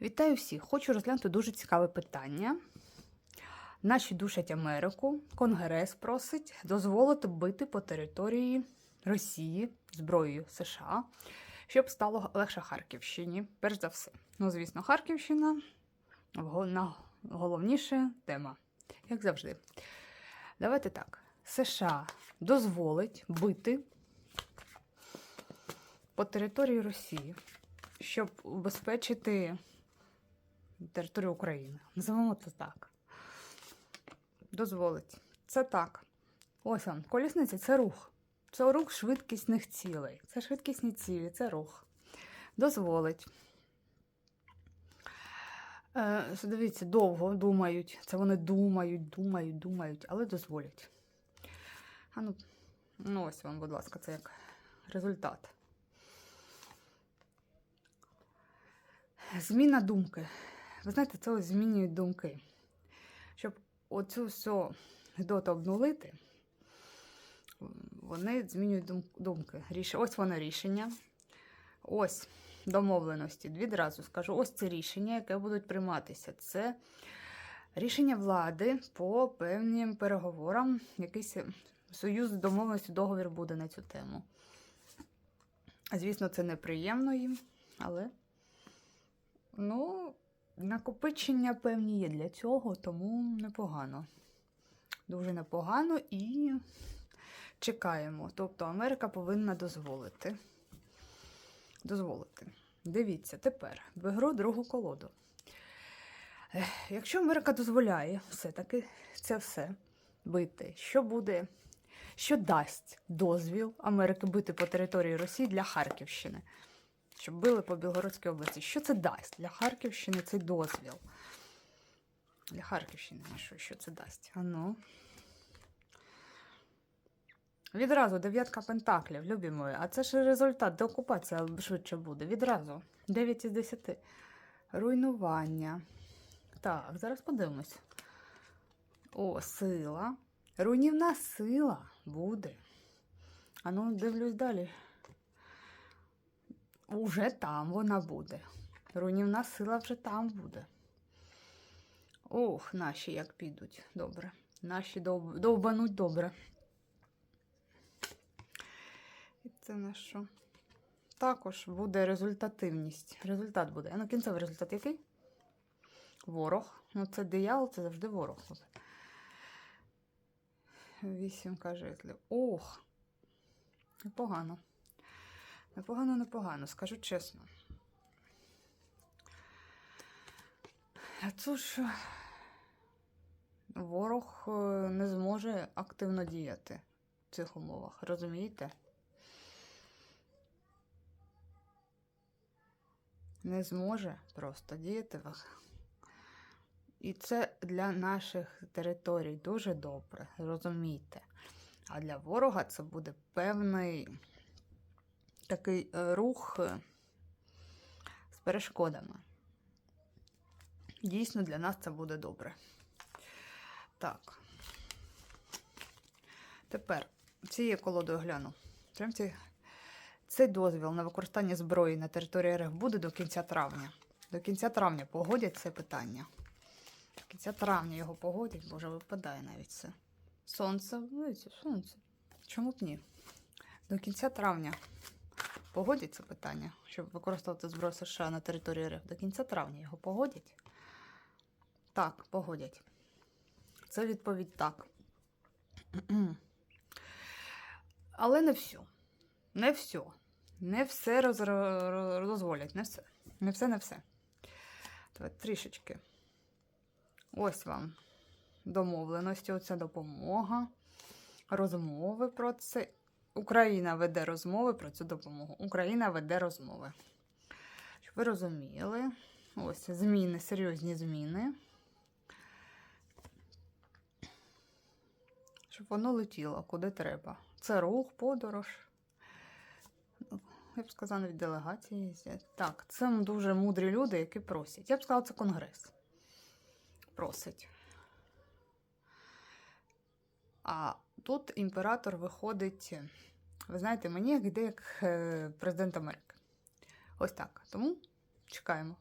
Вітаю всіх! Хочу розглянути дуже цікаве питання. Наші душать Америку. Конгрес просить дозволити бити по території Росії зброєю США, щоб стало легше Харківщині. Перш за все. Ну, звісно, Харківщина на- головніша тема, як завжди. Давайте так. США дозволить бити по території Росії, щоб убезпечити територію України. Називаємо це так. Дозволить. Це так. Ось вам. Колісниця це рух. Це рух швидкісних цілей. Це швидкісні цілі, це рух. Дозволить. Е, дивіться, довго думають. Це вони думають, думають, думають, але дозволять. А ну, ну ось вам, будь ласка, це як результат. Зміна думки. Ви знаєте, це ось змінюють думки. Щоб оцю всю гидоту обнулити, вони змінюють думки. Ось воно рішення. Ось домовленості. Відразу скажу, ось це рішення, яке будуть прийматися. Це рішення влади по певним переговорам. Якийсь союз домовленості, договір буде на цю тему. Звісно, це неприємно їм, але. Ну, накопичення певні є для цього, тому непогано. Дуже непогано і чекаємо. Тобто Америка повинна дозволити. Дозволити. Дивіться, тепер беру другу колоду. Якщо Америка дозволяє все-таки це все бити, що буде, що дасть дозвіл Америки бити по території Росії для Харківщини? Щоб били по Білгородській області. Що це дасть для Харківщини цей дозвіл? Для Харківщини, що, що це дасть? А ну. Відразу дев'ятка пентаклів, любі мої. А це ж результат, деокупація швидше буде. Відразу. 9 із 10. Руйнування. Так, зараз подивимось. О, сила. Руйнівна сила буде. А ну, дивлюсь далі. Уже там вона буде. Руйнівна сила вже там буде. Ох, наші як підуть. Добре. Наші дов... довбануть добре. І це на що? Також буде результативність. Результат буде. А ну, кінцевий результат який? Ворог. Ну, це диявол, це завжди ворог. Вісімка житлів. Ох! Непогано. Непогано, непогано, скажу чесно. А це ж ворог е, не зможе активно діяти в цих умовах, розумієте? Не зможе просто діяти. І це для наших територій дуже добре, розумієте? А для ворога це буде певний такий е, рух е, з перешкодами. Дійсно, для нас це буде добре. Так. Тепер цією колодою гляну. Ці- Цей дозвіл на використання зброї на території РФ буде до кінця травня. До кінця травня погодять це питання. До кінця травня його погодять, бо вже випадає навіть це. Сонце, видите, сонце. Чому б ні? До кінця травня погодять це питання, щоб використовувати зброю США на території РФ. До кінця травня його погодять? Так, погодять. Це відповідь так. Але не все. Не все. Не все роз... дозволять, не все. Не все, не все. Давайте трішечки. Ось вам домовленості, оця допомога, розмови про це. Україна веде розмови про цю допомогу. Україна веде розмови. Щоб ви розуміли, ось зміни, серйозні зміни. Щоб воно летіло куди треба. Це рух, подорож. Ну, Я б сказала, навіть делегації. Так, це дуже мудрі люди, які просять. Я б сказала, це конгрес. Просить. А тут імператор виходить, ви знаєте, мені як ідея як е, президент Америки. Ось так. Тому чекаємо.